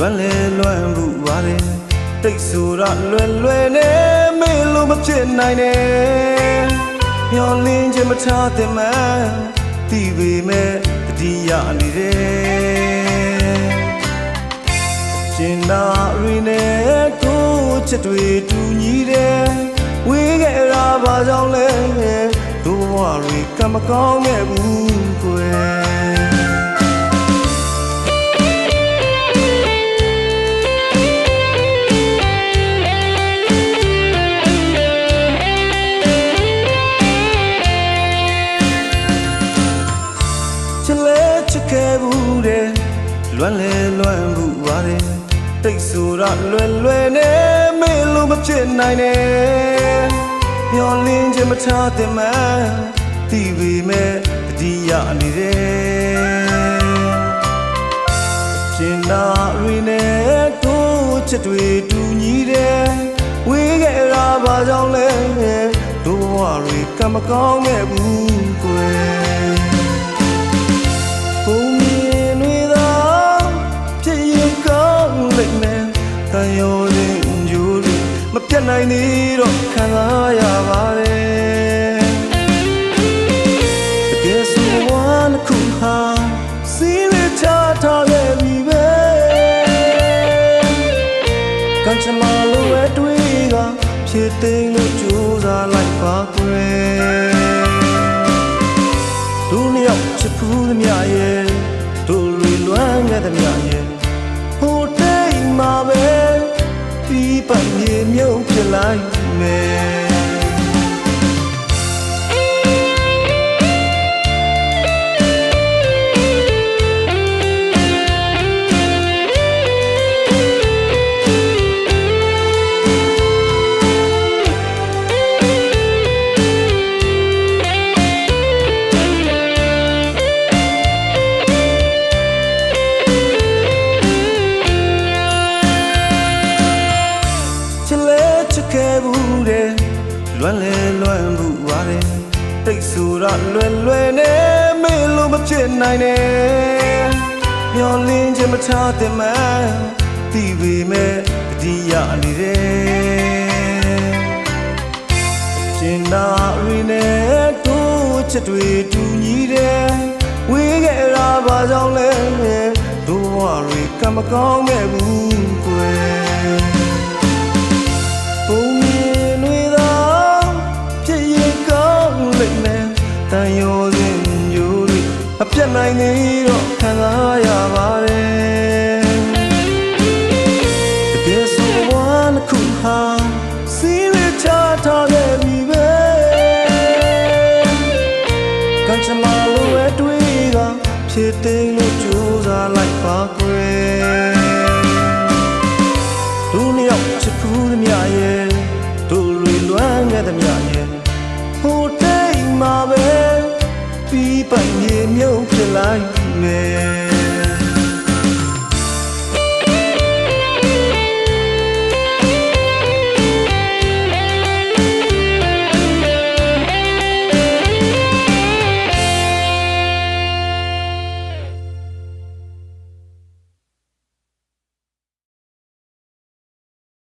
လွမ်းလေလွမ်းမှုပါတယ်တိတ်ဆိုရလွယ်လွယ်နဲ့မေးလို့မဖြစ်နိုင်နဲ့မျောလင်းခြင်းမချတဲ့မှန်တီးပေမဲ့တတိယနေတယ်ရှင်နာရီနဲ့ကိုယ်ချက်တွေတူညီတယ်ဝေးခဲ့တာဘာကြောင့်လဲတို့ဘဝတွေကမကောင်းခဲ့ဘူးကွယ် လွမ်းလဲလွမ်းဘူးပါတယ်တိတ်ဆိုရလွယ်လွယ်နဲ့မေးလို့မဖြစ်နိုင်နဲ့မျောလင်းခြင်းမချတဲ့မှန်တီးပေမဲ့တတိယနေတယ်ရှင်နာရီနဲ့တို့ချစ်တွေတူညီတယ်ဝေးခဲ့တာဘာကြောင့်လဲတို့ဘဝတွေကမကောင်းခဲ့ဘူးကွယ် တန်ရောတဲ့ဂျူရီမပြတ်နိုင်သေးတော့ခံစားရပါတယ်။တကယ်ဆိုဝမ်းတစ်ခုဟာစီးရချထားခဲ့ပြီပဲ။ကံချမလိုပဲတွေးကဖြစ်သိမ်းလို့ကြိုးစားလိုက်ပါကွယ်။ဒုနှစ်ယောက်ချစ်ဖူးသမျှရဲ့ဒုလွေလွမ်းခဲ့သမျှရဲ့ဟိုတိတ်မှာ ပဲပြီးပိုင်မြေမြုပ်ဖြစ်လိုက်မယ် တိတ်ဆိုရလွယ်လွယ်နဲ့မေးလို့မဖြစ်နိုင်နဲ့မျောလင်းခြင်းမချတဲ့မှန်တီးပေမဲ့တတိယနေတယ်ရှင်နာရီနဲ့တို့ချစ်တွေတူညီတယ်ဝေးခဲ့တာဘာကြောင့်လဲတို့ဘဝတွေကမကောင်းခဲ့ဘူးကွယ် အပြတ်နိုင်သေးတော့ခံစားရပါတယ်တကယ်ဆိုဝမ်းတစ်ခုဟာစီးရချထားခဲ့ပြီပဲကံချမလိုပဲတွေးတာဖြစ်သိမ်းလို့ကြိုးစားလိုက်ပါကွယ်ဒုနှစ်ယောက်ချစ်ဖူးသမျှရဲ့တို့လွေလွမ်းခဲ့သမျှ ပိုင်မြေမြုပ်ဖြစ်လိုက်မယ်